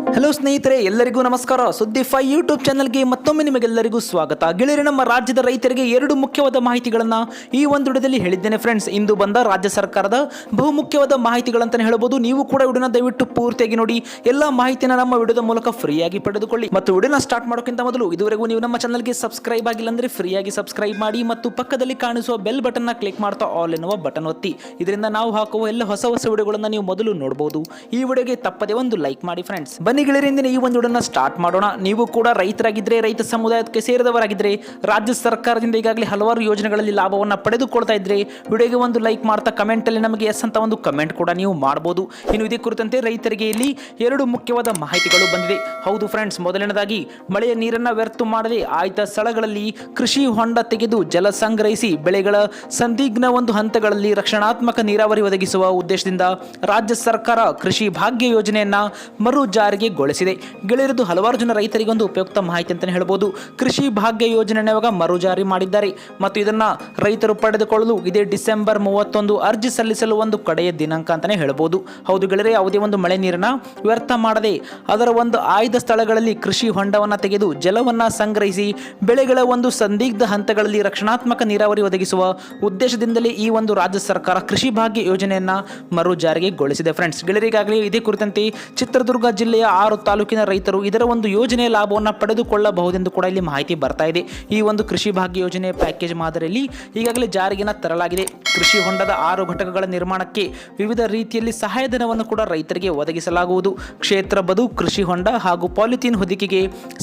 Hello ಸ್ನೇಹಿತರೆ, ಎಲ್ಲರಿಗೂ ನಮಸ್ಕಾರ. ಸುದ್ದಿ ಫೈ ಯೂಟ್ಯೂಬ್ ಚಾನಲ್ಗೆ ಮತ್ತೊಮ್ಮೆ ನಿಮಗೆಲ್ಲರಿಗೂ ಸ್ವಾಗತ. ಗೆಳೆಯರೆ, ನಮ್ಮ ರಾಜ್ಯದ ರೈತರಿಗೆ ಎರಡು ಮುಖ್ಯವಾದ ಮಾಹಿತಿಗಳನ್ನು ಈ ಒಂದು ವಿಡಿಯೋದಲ್ಲಿ ಹೇಳಿದ್ದೇನೆ ಫ್ರೆಂಡ್ಸ್ ಇಂದು ಬಂದ ರಾಜ್ಯ ಸರ್ಕಾರದ ಬಹುಮುಖ್ಯವಾದ ಮಾಹಿತಿಗಳಂತಾನೆ ಹೇಳಬಹುದು. ನೀವು ಕೂಡ ವಿಡಿಯೋನ ದಯವಿಟ್ಟು ಪೂರ್ತಿಯಾಗಿ ನೋಡಿ. ಎಲ್ಲ ಮಾಹಿತಿನ ನಮ್ಮ ವಿಡಿಯೋದ ಮೂಲಕ ಫ್ರೀಯಾಗಿ ಪಡೆದುಕೊಳ್ಳಿ. ಮತ್ತು ವಿಡಿಯೋನ ಸ್ಟಾರ್ಟ್ ಮಾಡೋಕ್ಕಿಂತ ಮೊದಲು ಇದುವರೆಗೂ ನೀವು ನಮ್ಮ ಚಾನಲ್ಗೆ ಸಬ್ಸ್ಕ್ರೈಬ್ ಆಗಿಲ್ಲ ಅಂದರೆ ಫ್ರೀಯಾಗಿ ಸಬ್ಸ್ಕ್ರೈಬ್ ಮಾಡಿ ಮತ್ತು ಪಕ್ಕದಲ್ಲಿ ಕಾಣಿಸುವ ಬೆಲ್ ಬಟನ್ನ ಕ್ಲಿಕ್ ಮಾಡ್ತಾ ಆಲ್ ಎನ್ನುವ ಬಟನ್ ಒತ್ತಿ. ಇದರಿಂದ ನಾವು ಹಾಕುವ ಎಲ್ಲ ಹೊಸ ಹೊಸ ವಿಡಿಯೋಗಳನ್ನು ನೀವು ಮೊದಲು ನೋಡಬಹುದು ಈ ವಿಡಿಯೋಗೆ ತಪ್ಪದೇ ಒಂದು ಲೈಕ್ ಮಾಡಿ ಫ್ರೆಂಡ್ಸ್ ಬನ್ನಿ ಗೆಳೆಯರಿಂದ ಈ ಒಂದು ವಿಡಿಯೋನ ಸ್ಟಾರ್ಟ್ ಮಾಡೋಣ. ನೀವು ಕೂಡ ರೈತರಾಗಿದ್ರೆ, ರೈತ ಸಮುದಾಯಕ್ಕೆ ಸೇರಿದವರಾಗಿದ್ರೆ, ರಾಜ್ಯ ಸರ್ಕಾರದಿಂದ ಈಗಾಗಲೇ ಹಲವಾರು ಯೋಜನೆಗಳಲ್ಲಿ ಲಾಭವನ್ನು ಪಡೆದುಕೊಳ್ತಾ ಇದ್ರೆ, ವಿಡಿಯೋಗೆ ಒಂದು ಲೈಕ್ ಮಾಡ್ತಾ ಕಮೆಂಟಲ್ಲಿ ನಮಗೆ ಎಸ್ ಅಂತ ಒಂದು ಕಮೆಂಟ್ ಕೂಡ ನೀವು ಮಾಡ್ಬೋದು. ಇನ್ನು ಇದೇ ಕುರಿತಂತೆ ರೈತರಿಗೆ ಇಲ್ಲಿ ಎರಡು ಮುಖ್ಯವಾದ ಮಾಹಿತಿಗಳು ಬಂದಿದೆ. ಹೌದು ಫ್ರೆಂಡ್ಸ್ ಮೊದಲನೇದಾಗಿ ಮಳೆಯ ನೀರನ್ನು ವ್ಯರ್ಥ ಮಾಡದೆ ಆಯ್ದ ಸ್ಥಳಗಳಲ್ಲಿ ಕೃಷಿ ಹೊಂಡ ತೆಗೆದು ಜಲ ಸಂಗ್ರಹಿಸಿ ಬೆಳೆಗಳ ಸಂದಿಗ್ನ ಒಂದು ಹಂತಗಳಲ್ಲಿ ರಕ್ಷಣಾತ್ಮಕ ನೀರಾವರಿ ಒದಗಿಸುವ ಉದ್ದೇಶದಿಂದ ರಾಜ್ಯ ಸರ್ಕಾರ ಕೃಷಿ ಭಾಗ್ಯ ಯೋಜನೆಯನ್ನ ಮರು ಜಾರಿಗೆಗೊಳಿಸಿದೆ ಗೆಳೆಯರದು ಹಲವಾರು ಜನ ರೈತರಿಗೆ ಒಂದು ಉಪಯುಕ್ತ ಮಾಹಿತಿ ಅಂತಲೇ ಹೇಳ್ಬೋದು. ಕೃಷಿ ಭಾಗ್ಯ ಯೋಜನೆ ಇವಾಗ ಮರು ಜಾರಿ ಮಾಡಿದ್ದಾರೆ. ಮತ್ತು ಇದನ್ನು ರೈತರು ಪಡೆದುಕೊಳ್ಳಲು ಇದೇ ಡಿಸೆಂಬರ್ ಮೂವತ್ತೊಂದು ಅರ್ಜಿ ಸಲ್ಲಿಸಲು ಒಂದು ಕಡೆಯ ದಿನಾಂಕ ಅಂತಲೇ ಹೇಳ್ಬೋದು. ಹೌದು ಗೆಳೆಯರೆ, ಯಾವುದೇ ಒಂದು ಮಳೆ ನೀರನ್ನು ವ್ಯರ್ಥ ಮಾಡದೆ ಅದರ ಒಂದು ಆಯ್ದ ಸ್ಥಳಗಳಲ್ಲಿ ಕೃಷಿ ಹೊಂಡವನ್ನು ತೆಗೆದು ಜಲವನ್ನು ಸಂಗ್ರಹಿಸಿ, ಬೆಳೆಗಳ ಒಂದು ಸಂದಿಗ್ಧ ಹಂತಗಳಲ್ಲಿ ರಕ್ಷಣಾತ್ಮಕ ನೀರಾವರಿ ಒದಗಿಸುವ ಉದ್ದೇಶದಿಂದಲೇ ಈ ಒಂದು ರಾಜ್ಯ ಸರ್ಕಾರ ಕೃಷಿ ಭಾಗ್ಯ ಯೋಜನೆಯನ್ನು ಮರು ಜಾರಿಗೆಗೊಳಿಸಿದೆ ಫ್ರೆಂಡ್ಸ್, ಗೆಳೆಯರಿಗಾಗಲೇ ಇದೇ ಕುರಿತಂತೆ ಚಿತ್ರದುರ್ಗ ಜಿಲ್ಲೆಯ ಆರು ತಾಲೂಕಿನ ರೈತರು ಇದರ ಒಂದು ಯೋಜನೆಯ ಲಾಭವನ್ನು ಪಡೆದುಕೊಳ್ಳಬಹುದೆಂದು ಕೂಡ ಇಲ್ಲಿ ಮಾಹಿತಿ ಬರ್ತಾ ಇದೆ. ಈ ಒಂದು ಕೃಷಿ ಭಾಗ್ಯ ಯೋಜನೆ ಪ್ಯಾಕೇಜ್ ಮಾದರಿಯಲ್ಲಿ ಈಗಾಗಲೇ ಜಾರಿಗೆನ ತರಲಾಗಿದೆ. ಕೃಷಿ ಹೊಂಡದ ಆರು ಘಟಕಗಳ ನಿರ್ಮಾಣಕ್ಕೆ ವಿವಿಧ ರೀತಿಯಲ್ಲಿ ಸಹಾಯಧನವನ್ನು ಕೂಡ ರೈತರಿಗೆ ಒದಗಿಸಲಾಗುವುದು. ಕ್ಷೇತ್ರ ಬದು, ಕೃಷಿ ಹೊಂಡ ಹಾಗೂ ಪಾಲಿಥೀನ್ ಹೊದಿಕೆಗೆ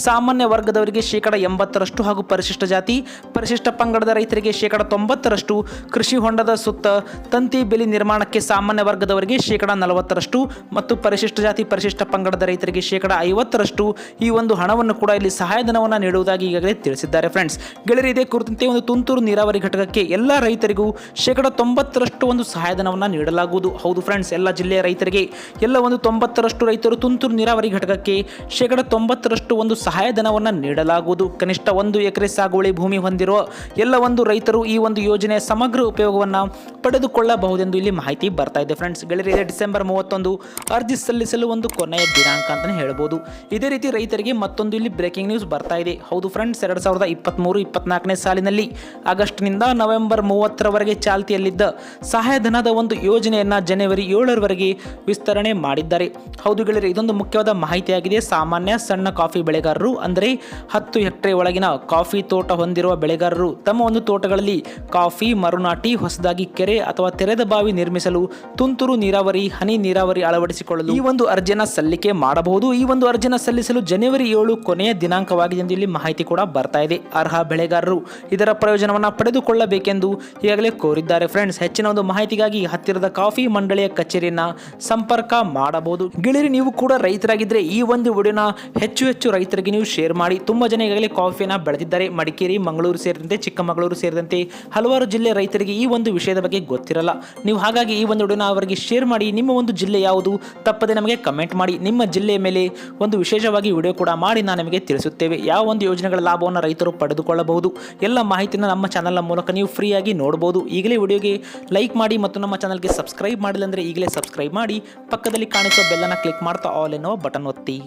ಸಾಮಾನ್ಯ ವರ್ಗದವರಿಗೆ ಶೇಕಡ ಎಂಬತ್ತರಷ್ಟು ಹಾಗೂ ಪರಿಶಿಷ್ಟ ಜಾತಿ, ಪರಿಶಿಷ್ಟ ಪಂಗಡದ ರೈತರಿಗೆ ಶೇಕಡ ತೊಂಬತ್ತರಷ್ಟು, ಕೃಷಿ ಹೊಂಡದ ಸುತ್ತ ತಂತಿ ಬೆಲೆ ನಿರ್ಮಾಣಕ್ಕೆ ಸಾಮಾನ್ಯ ವರ್ಗದವರಿಗೆ ಶೇಕಡ ನಲವತ್ತರಷ್ಟು ಮತ್ತು ಪರಿಶಿಷ್ಟ ಜಾತಿ, ಪರಿಶಿಷ್ಟ ಪಂಗಡದ ಶೇಕಡ ಐವತ್ತರಷ್ಟು ಈ ಒಂದು ಹಣವನ್ನು ಕೂಡ ಇಲ್ಲಿ ಸಹಾಯಧನವನ್ನು ನೀಡುವುದಾಗಿ ಈಗಾಗಲೇ ತಿಳಿಸಿದ್ದಾರೆ ಫ್ರೆಂಡ್ಸ್ ಗೆಳೆಯರು, ಇದೇ ಕುರಿತಂತೆ ಒಂದು ತುಂತುರು ನೀರಾವರಿ ಘಟಕಕ್ಕೆ ಎಲ್ಲ ರೈತರಿಗೂ ಶೇಕಡ ತೊಂಬತ್ತರಷ್ಟು ಒಂದು ಸಹಾಯಧನವನ್ನು ನೀಡಲಾಗುವುದು. ಹೌದು ಫ್ರೆಂಡ್ಸ್ ಎಲ್ಲ ಜಿಲ್ಲೆಯ ರೈತರಿಗೆ ಎಲ್ಲ ಒಂದು ತೊಂಬತ್ತರಷ್ಟು ರೈತರು ತುಂತುರು ನೀರಾವರಿ ಘಟಕಕ್ಕೆ ಶೇಕಡ ತೊಂಬತ್ತರಷ್ಟು ಒಂದು ಸಹಾಯಧನವನ್ನು ನೀಡಲಾಗುವುದು. ಕನಿಷ್ಠ ಒಂದು ಎಕರೆ ಸಾಗುವಳಿ ಭೂಮಿ ಹೊಂದಿರುವ ಎಲ್ಲ ಒಂದು ರೈತರು ಈ ಒಂದು ಯೋಜನೆಯ ಸಮಗ್ರ ಉಪಯೋಗವನ್ನು ಪಡೆದುಕೊಳ್ಳಬಹುದೆಂದು ಇಲ್ಲಿ ಮಾಹಿತಿ ಬರ್ತಾ ಇದೆ ಫ್ರೆಂಡ್ಸ್ ಗೆಳೆಯರಿಗೆ ಡಿಸೆಂಬರ್ ಮೂವತ್ತೊಂದು ಅರ್ಜಿ ಸಲ್ಲಿಸಲು ಒಂದು ಕೊನೆಯ ದಿನಾಂಕ. ಅಂತಲೇ ಹೇಳ್ಬೋದು. ಇದೇ ರೀತಿ ರೈತರಿಗೆ ಮತ್ತೊಂದು ಇಲ್ಲಿ ಬ್ರೇಕಿಂಗ್ ನ್ಯೂಸ್ ಬರ್ತಾ ಇದೆ. ಹೌದು ಫ್ರೆಂಡ್ಸ್ ಎರಡು ಸಾವಿರದ ಇಪ್ಪತ್ತ್ಮೂರು ಇಪ್ಪತ್ನಾಲ್ಕನೇ ಸಾಲಿನಲ್ಲಿ ಆಗಸ್ಟ್ನಿಂದ ನವೆಂಬರ್ ಮೂವತ್ತರವರೆಗೆ ಚಾಲ್ತಿಯಲ್ಲಿದ್ದ ಸಹಾಯಧನದ ಒಂದು ಯೋಜನೆಯನ್ನು ಜನವರಿ ಏಳರವರೆಗೆ ವಿಸ್ತರಣೆ ಮಾಡಿದ್ದಾರೆ. ಹೌದು ಗೆಳೆಯರೆ, ಇದೊಂದು ಮುಖ್ಯವಾದ ಮಾಹಿತಿಯಾಗಿದೆ. ಸಾಮಾನ್ಯ ಸಣ್ಣ ಕಾಫಿ ಬೆಳೆಗಾರರು, ಅಂದರೆ ಹತ್ತು ಹೆಕ್ಟೇರ್ ಒಳಗಿನ ಕಾಫಿ ತೋಟ ಹೊಂದಿರುವ ಬೆಳೆಗಾರರು, ತಮ್ಮ ಒಂದು ತೋಟಗಳಲ್ಲಿ ಕಾಫಿ, ಮರುನಾಟಿ, ಹೊಸದಾಗಿ ಕೆರೆ ಅಥವಾ ತೆರೆದ ಬಾವಿ ನಿರ್ಮಿಸಲು ತುಂತುರು ನೀರಾವರಿ, ಹನಿ ನೀರಾವರಿ ಅಳವಡಿಸಿಕೊಳ್ಳಲು ಈ ಒಂದು ಅರ್ಜಿನ ಸಲ್ಲಿಕೆ ಮಾಡಬಹುದು. ಈ ಒಂದು ಅರ್ಜಿನ ಸಲ್ಲಿಸಲು ಜನವರಿ ಏಳು ಕೊನೆಯ ದಿನಾಂಕವಾಗಿದೆ ಎಂದು ಇಲ್ಲಿ ಮಾಹಿತಿ ಕೂಡ ಬರ್ತಾ ಇದೆ. ಅರ್ಹ ಬೆಳೆಗಾರರು ಇದರ ಪ್ರಯೋಜನವನ್ನು ಪಡೆದುಕೊಳ್ಳಬೇಕೆಂದು ಈಗಾಗಲೇ ಕೋರಿದ್ದಾರೆ. ಫ್ರೆಂಡ್ಸ್, ಹೆಚ್ಚಿನ ಒಂದು ಮಾಹಿತಿಗಾಗಿ ಹತ್ತಿರದ ಕಾಫಿ ಮಂಡಳಿಯ ಕಚೇರಿಯನ್ನ ಸಂಪರ್ಕ ಮಾಡಬಹುದು. ಗೆಳೆಯರಿ, ನೀವು ಕೂಡ ರೈತರಾಗಿದ್ದರೆ ಈ ಒಂದು ವಿಡಿಯೋನ ಹೆಚ್ಚು ಹೆಚ್ಚು ರೈತರಿಗೆ ನೀವು ಶೇರ್ ಮಾಡಿ. ತುಂಬ ಜನ ಈಗಾಗಲೇ ಕಾಫಿಯನ್ನು ಬೆಳೆದಿದ್ದಾರೆ. ಮಡಿಕೇರಿ, ಮಂಗಳೂರು ಸೇರಿದಂತೆ, ಚಿಕ್ಕಮಗಳೂರು ಸೇರಿದಂತೆ ಹಲವಾರು ಜಿಲ್ಲೆ ರೈತರಿಗೆ ಈ ಒಂದು ವಿಷಯದ ಬಗ್ಗೆ ಗೊತ್ತಿರಲ್ಲ. ನೀವು ಹಾಗಾಗಿ ಈ ಒಂದು ವಿಡಿಯೋನ ಅವರಿಗೆ ಶೇರ್ ಮಾಡಿ. ನಿಮ್ಮ ಒಂದು ಜಿಲ್ಲೆ ಯಾವುದು? ತಪ್ಪದೆ ನಮಗೆ ಕಮೆಂಟ್ ಮಾಡಿ. ನಿಮ್ಮ ಮೇಲೆ ಒಂದು ವಿಶೇಷವಾಗಿ ವಿಡಿಯೋ ಕೂಡ ಮಾಡಿ ನಾನು ನಿಮಗೆ ತಿಳಿಸುತ್ತೇವೆ. ಯಾವ ಒಂದು ಯೋಜನೆಗಳ ಲಾಭವನ್ನು ರೈತರು ಪಡೆದುಕೊಳ್ಳಬಹುದು? ಎಲ್ಲ ಮಾಹಿತಿನ ನಮ್ಮ ಚಾನಲ್ನ ಮೂಲಕ ನೀವು ಫ್ರೀಯಾಗಿ ನೋಡಬಹುದು ಈಗಲೇ ವಿಡಿಯೋಗೆ ಲೈಕ್ ಮಾಡಿ ಮತ್ತು ನಮ್ಮ ಚಾನಲ್ಗೆ ಸಬ್ಸ್ಕ್ರೈಬ್ ಮಾಡಿಲ್ಲ ಅಂದರೆ ಈಗಲೇ ಸಬ್ಸ್ಕ್ರೈಬ್ ಮಾಡಿ. ಪಕ್ಕದಲ್ಲಿ ಕಾಣಿಸುವ ಬೆಲ್ಲನ್ನು ಕ್ಲಿಕ್ ಮಾಡ್ತಾ ಆಲ್ ಎನ್ನುವ ಬಟನ್ ಒತ್ತಿ.